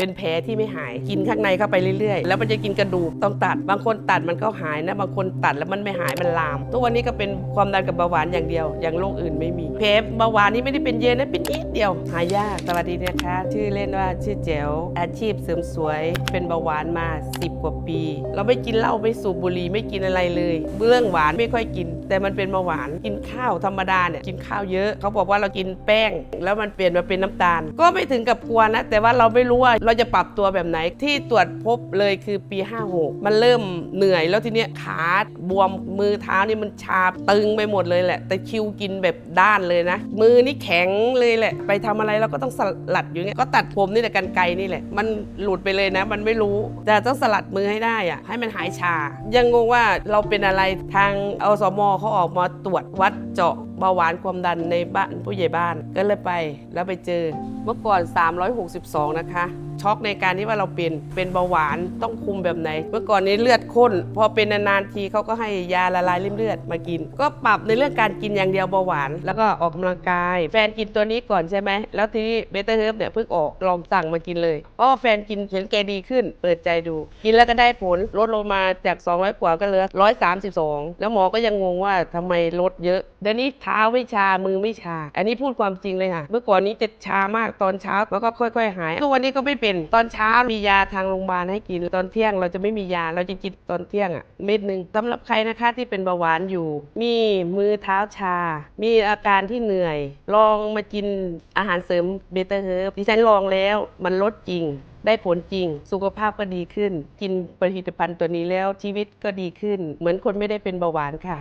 เป็นแผลที่ไม่หายกินข้างในเข้าไปเรื่อยๆ แล้วมันจะกินกระดูกต้องตัด บางคนตัดมันก็หายนะ บางคนตัดแล้วมันไม่หายมันลาม ทุกวันนี้ก็เป็นความดันกับเบาหวานอย่างเดียว อย่างโรคอื่นไม่มีแผลเบาหวานนี่ไม่ได้เป็นเยอะนะเป็นนิดเดียวหายากสวัสดีนะคะ ชื่อเล่นว่าชื่อแจ๋วอาชีพเสริมสวย เป็นเบาหวานมา 10 กว่าปี เราไม่กินเหล้าไม่สูบบุหรี่ไม่กินอะไรเลยเรื่องหวานไม่ค่อยกิน แต่มันเป็นเบาหวานกินข้าวธรรมดาเนี่ยกินข้าวเยอะเขาบอกว่าเรากินแป้ง แล้วมันเปลี่ยนมาเป็นน้ำตาล ก็ไม่ถึงกับกลัวนะ แต่ว่าเราไม่รู้ว่าเราจะปรับตัวแบบไหนที่ตรวจพบเลยคือปี 56 มันเริ่มเหนื่อยแล้วทีเนี้ยขาบวมมือเท้านี่มันชาตึงไปหมดเลยแหละ แต่คิวกินแบบด้านเลยนะ มือนี่แข็งเลยแหละ ไปทำอะไรเราก็ต้องสลัดอยู่เงี้ยก็ตัดผมนี่แหละกันไกรนี่แหละ มันหลุดไปเลยนะ มันไม่รู้แต่ต้องสลัดมือให้ได้อะให้มันหายชา ยังงงว่าเราเป็นอะไรทางอสมเขาออกมาตรวจวัดเจาะเบาหวานความดันในบ้านผู้ใหญ่บ้านก็เลยไปแล้วไปเจอเมื่อก่อน 362 นะคะ ช็อกในการที่ว่าเราเป็นเป็นเบาหวานต้องคุมแบบไหน เมื่อก่อนนี้เลือดข้น พอเป็นนานๆทีเขาก็ให้ยาละลายริ่มเลือดมากิน ก็ปรับในเรื่องการกินอย่างเดียวเบาหวาน แล้วก็ออกกำลังกาย แฟนกินตัวนี้ก่อนใช่ไหมแล้วทีนี้เบต้าเฮิร์บเนี่ยเพิ่งออกลองสั่งมากินเลยเพราะแฟนกินเห็นแกดีขึ้น เปิดใจดู กินแล้วก็ได้ผลลดลงมาจาก 200 กว่าก็เหลือ 132 แล้วหมอก็ยังงงว่าทำไมลดเยอะเดี๋ยวนี้เท้าไม่ชามือไม่ชา อันนี้พูดความจริงเลยค่ะเมื่อก่อนนี้จะชามากตอนเช้าแล้วก็ค่อย ๆ หายทุกวันนี้ก็ไม่เป็น ตอนเช้ามียาทางโรงพยาบาลให้กิน ตอนเที่ยงเราจะไม่มียา เราจะกินตอนเที่ยงอะเม็ดหนึ่งสำหรับใครนะคะที่เป็นเบาหวานอยู่ มีมือเท้าชา มีอาการที่เหนื่อย ลองมากินอาหารเสริมเบต้าเฮิร์บดิฉันลองแล้วมันลดจริงได้ผลจริง สุขภาพก็ดีขึ้น กินผลิตภัณฑ์ตัวนี้แล้วชีวิตก็ดีขึ้น เหมือนคนไม่ได้เป็นเบาหวานค่ะ